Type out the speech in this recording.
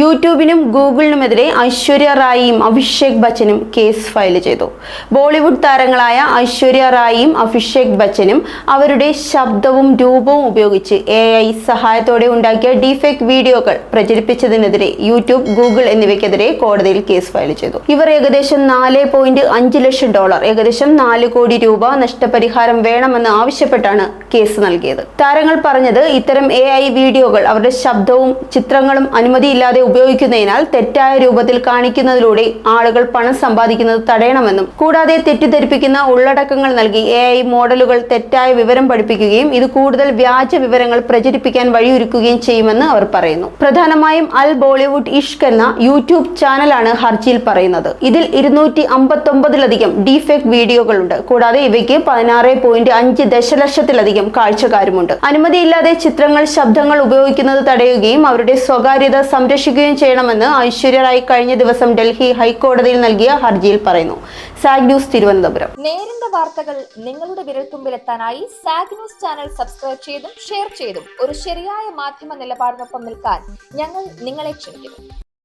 യൂട്യൂബിനും ഗൂഗിളിനുമെതിരെ ഐശ്വര്യ റായിയും അഭിഷേക് ബച്ചനും കേസ് ഫയൽ ചെയ്തു. ബോളിവുഡ് താരങ്ങളായ ഐശ്വര്യ റായിയും അഭിഷേക് ബച്ചനും അവരുടെ ശബ്ദവും രൂപവും ഉപയോഗിച്ച് എ ഐ സഹായത്തോടെ ഉണ്ടാക്കിയ ഡീഫേക്ക് വീഡിയോകൾ പ്രചരിപ്പിച്ചതിനെതിരെ യൂട്യൂബ് ഗൂഗിൾ എന്നിവയ്ക്കെതിരെ കോടതിയിൽ കേസ് ഫയൽ ചെയ്തു. ഇവർ ഏകദേശം നാല് ലക്ഷം ഡോളർ ഏകദേശം നാല് കോടി രൂപ നഷ്ടപരിഹാരം വേണമെന്ന് ആവശ്യപ്പെട്ടാണ് കേസ് നൽകിയത്. താരങ്ങൾ പറഞ്ഞത് ഇത്തരം എ ഐ വീഡിയോകൾ അവരുടെ ശബ്ദവും ചിത്രങ്ങളും അനുമതിയില്ലാതെ ഉപയോഗിക്കുന്നതിനാൽ തെറ്റായ രൂപത്തിൽ കാണിക്കുന്നതിലൂടെ ആളുകൾ പണം സമ്പാദിക്കുന്നത് തടയണമെന്നും കൂടാതെ തെറ്റിദ്ധരിപ്പിക്കുന്ന ഉള്ളടക്കങ്ങൾ നൽകി എ ഐ മോഡലുകൾ തെറ്റായ വിവരം പഠിപ്പിക്കുകയും ഇത് കൂടുതൽ വ്യാജ വിവരങ്ങൾ പ്രചരിപ്പിക്കാൻ വഴിയൊരുക്കുകയും ചെയ്യുമെന്ന് അവർ പറയുന്നു. പ്രധാനമായും അൽ ബോളിവുഡ് ഇഷ്ക് എന്ന യൂട്യൂബ് ചാനലാണ് ഹർജിയിൽ പറയുന്നത്. ഇതിൽ ഇരുന്നൂറ്റി അമ്പത്തൊമ്പതിലധികം ഡീഫെക്ട് വീഡിയോകളുണ്ട്. കൂടാതെ ഇവയ്ക്ക് പതിനാറ് പോയിന്റ് അഞ്ച് ദശലക്ഷത്തിലധികം കാഴ്ചക്കാരുമുണ്ട്. അനുമതിയില്ലാതെ ചിത്രങ്ങൾ ശബ്ദങ്ങൾ ഉപയോഗിക്കുന്നത് തടയുകയും അവരുടെ സ്വകാര്യത സംരക്ഷിക്കുകയും ചെയ്യണമെന്ന് ഐശ്വര്യ റായ് കഴിഞ്ഞ ദിവസം ഡൽഹി ഹൈക്കോടതിയിൽ നൽകിയ ഹർജിയിൽ പറയുന്നു. സാഗ് ന്യൂസ് തിരുവനന്തപുരം. നേരിന്റെ വാർത്തകൾ നിങ്ങളുടെ വിരൽത്തുമ്പിലെത്താനായി സാഗ് ന്യൂസ് ചാനൽ സബ്സ്ക്രൈബ് ചെയ്തും ഷെയർ ചെയ്തും ഒരു ശരിയായ മാധ്യമ നിലപാടിനൊപ്പം നിൽക്കാൻ ഞങ്ങൾ നിങ്ങളെ ക്ഷണിക്കുന്നു.